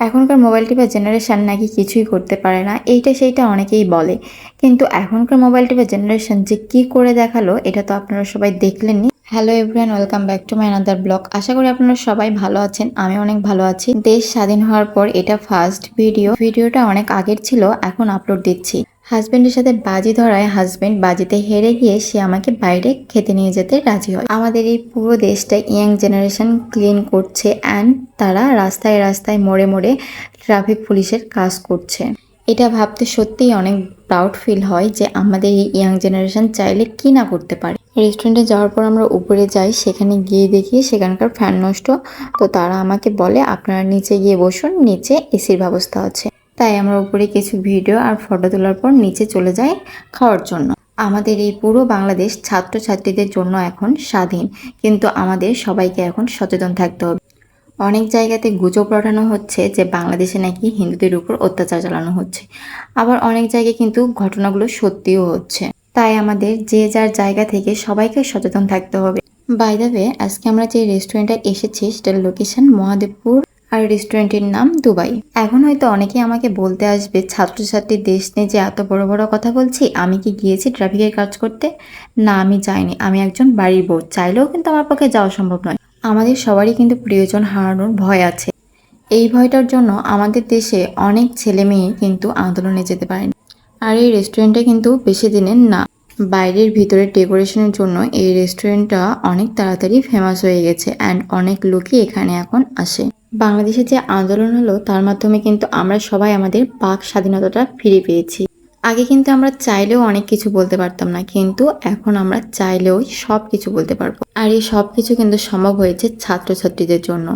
এখনকার মোবাইল টিপা জেনারেশান নাকি কিছুই করতে পারে না, এইটা সেইটা অনেকেই বলে। কিন্তু এখনকার মোবাইল টিপা জেনারেশান যে কী করে দেখাল, এটা তো আপনারা সবাই দেখলেনই। Hello everyone welcome back to my another blog আশা করি আপনারা সবাই ভালো আছেন, আমি অনেক ভালো আছি। দেশ স্বাধীন হওয়ার পর এটা ফার্স্ট ভিডিও ভিডিওটা অনেক আগের ছিল, এখন আপলোড দিচ্ছি। হাজবেন্ডের সাথে বাজি ধরায় হাজবেন্ড বাজিতে হেরে গিয়ে সে আমাকে বাইরে খেতে নিয়ে যেতে রাজি হয়। আমাদের এই পুরো দেশটা ইয়াং জেনারেশন ক্লিন করছে অ্যান্ড তারা রাস্তায় রাস্তায় মোড়ে মোড়ে ট্রাফিক পুলিশের কাজ করছে। এটা ভাবতে সত্যিই অনেক প্রাউড ফিল হয় যে আমাদের এই ইয়াং জেনারেশন চাইলে কি না করতে পারে। রেস্টুরেন্টে যাওয়ার পর আমরা উপরে যাই, সেখানে গিয়ে দেখি সেখানকার ফ্যান নষ্ট। তো তারা আমাকে বলে, আপনারা নিচে গিয়ে বসুন, নিচে এসির ব্যবস্থা আছে। তাই আমরা উপরে কিছু ভিডিও আর ফটো তোলার পর নিচে চলে যাই খাওয়ার জন্য। আমাদের এই পুরো বাংলাদেশ ছাত্রছাত্রীদের জন্য এখন স্বাধীন, কিন্তু আমাদের সবাইকে এখন সচেতন থাকতে হবে। অনেক জায়গাতে গুজব রটানো হচ্ছে যে বাংলাদেশে নাকি হিন্দুদের উপর অত্যাচার চালানো হচ্ছে। আবার অনেক জায়গায় কিন্তু ঘটনাগুলো সত্যিও হচ্ছে। তাই আমাদের যে যার জায়গা থেকে সবাইকে সচেতন থাকতে হবে। বাই দ্য আজকে আমরা যে রেস্টুরেন্টে এসেছি, সেটার লোকেশন মহাদেবপুর আর রেস্টুরেন্টের নাম দুবাই। এখন হয়তো অনেকেই আমাকে বলতে আসবে, ছাত্রছাত্রী দেশ নিয়ে যে এত বড় বড় কথা বলছি, আমি কি গিয়েছি ট্রাফিকের কাজ করতে? না, আমি যাইনি। আমি একজন বাড়ির বউ, চাইলেও কিন্তু আমার পক্ষে যাওয়া সম্ভব নয়। আমাদের সবারই কিন্তু প্রিয়জন হারানোর ভয় আছে। এই ভয়টার জন্য আমাদের দেশে অনেক ছেলে মেয়ে কিন্তু আন্দোলনে যেতে পারেনি। আর এই রেস্টুরেন্টটা কিন্তু বেশি দিনের না। বাইরের ভিতরে ডেকোরেশনের জন্য এই রেস্টুরেন্টটা অনেক তাড়াতাড়ি ফেমাস হয়ে গেছে অ্যান্ড অনেক লোকই এখানে এখন আসে। বাংলাদেশে যে আন্দোলন হলো, তার মাধ্যমে কিন্তু আমরা সবাই আমাদের বাক স্বাধীনতাটা ফিরে পেয়েছি। আগে কিন্তু আমরা চাইলেও অনেক কিছু বলতে পারতাম না, কিন্তু এখন আমরা চাইলেও সব কিছু বলতে পারব। আর এই সব কিছু কিন্তু সম্ভব হয়েছে ছাত্রছাত্রীদের জন্য।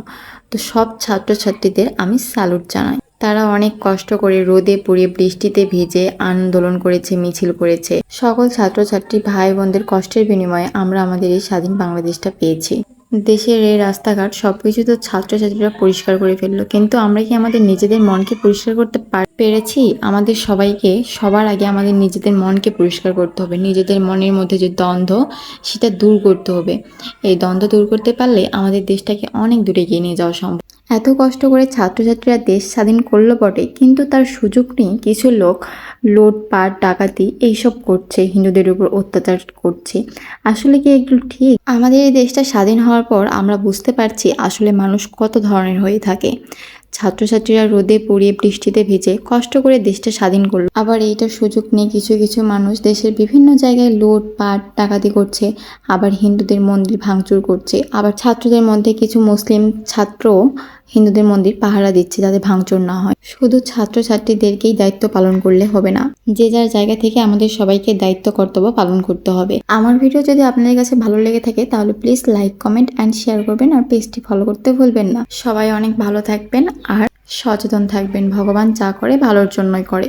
তো সব ছাত্রছাত্রীদের আমি স্যালুট জানাই। তারা অনেক কষ্ট করে রোদে পুড়ে বৃষ্টিতে ভিজে আন্দোলন করেছে, মিছিল করেছে। সকল ছাত্রছাত্রী ভাই বোনদের কষ্টের বিনিময়ে আমরা আমাদের এই স্বাধীন বাংলাদেশটা পেয়েছি। দেশের এই রাস্তাঘাট সবকিছু তো ছাত্রছাত্রীরা পরিষ্কার করে ফেলল। কিন্তু আমরা কি আমাদের নিজেদের মনকে পরিষ্কার করতে পার- পেরেছি? আমাদের সবাইকে, সবার আগে আমাদের নিজেদের মনকে পরিষ্কার করতে হবে। নিজেদের মনের মধ্যে যে দ্বন্দ্ব, সেটা দূর করতে হবে। এই দ্বন্দ্ব দূর করতে পারলে আমাদের দেশটাকে অনেক দূরে এগিয়ে নিয়ে যাওয়া সম্ভব। এত কষ্ট করে ছাত্রছাত্রীরা দেশ স্বাধীন করল বটে, কিন্তু তার সুযোগ নেই। কিছু লোক লোটপাট ডাকাতি এইসব করছে, হিন্দুদের উপর অত্যাচার করছে। আসলে কি এগুলো ঠিক? আমাদের এই দেশটা স্বাধীন হওয়ার পর আমরা বুঝতে পারছি আসলে মানুষ কত ধরনের হয়ে থাকে। ছাত্রছাত্রীরা রোদে পড়িয়ে বৃষ্টিতে ভিজে কষ্ট করে দেশটা স্বাধীন করল। আবার এইটার সুযোগ নিয়ে কিছু কিছু মানুষ দেশের বিভিন্ন জায়গায় লুট, পাট, ডাকাতি করছে। আবার হিন্দুদের মন্দির ভাঙচুর করছে। আবার ছাত্রদের মধ্যে কিছু মুসলিম ছাত্র হিন্দুদের মন্দির পাহারা দিচ্ছে যাতে ভাঙচুর না হয়। শুধু ছাত্রছাত্রীদেরকেই দায়িত্ব পালন করলে হবে না, যে যার জায়গা থেকে আমাদের সবাইকে দায়িত্ব, কর্তব্য পালন করতে হবে। আমার ভিডিও যদি আপনাদের কাছে ভালো লেগে থাকে, তাহলে please like comment and share করবেন। আর পেজটি ফলো করতে ভুলবেন না। সবাই অনেক ভালো থাকবেন। আর সচেতন থাকবেন ভগবান যা করে ভালোর জন্যই করে।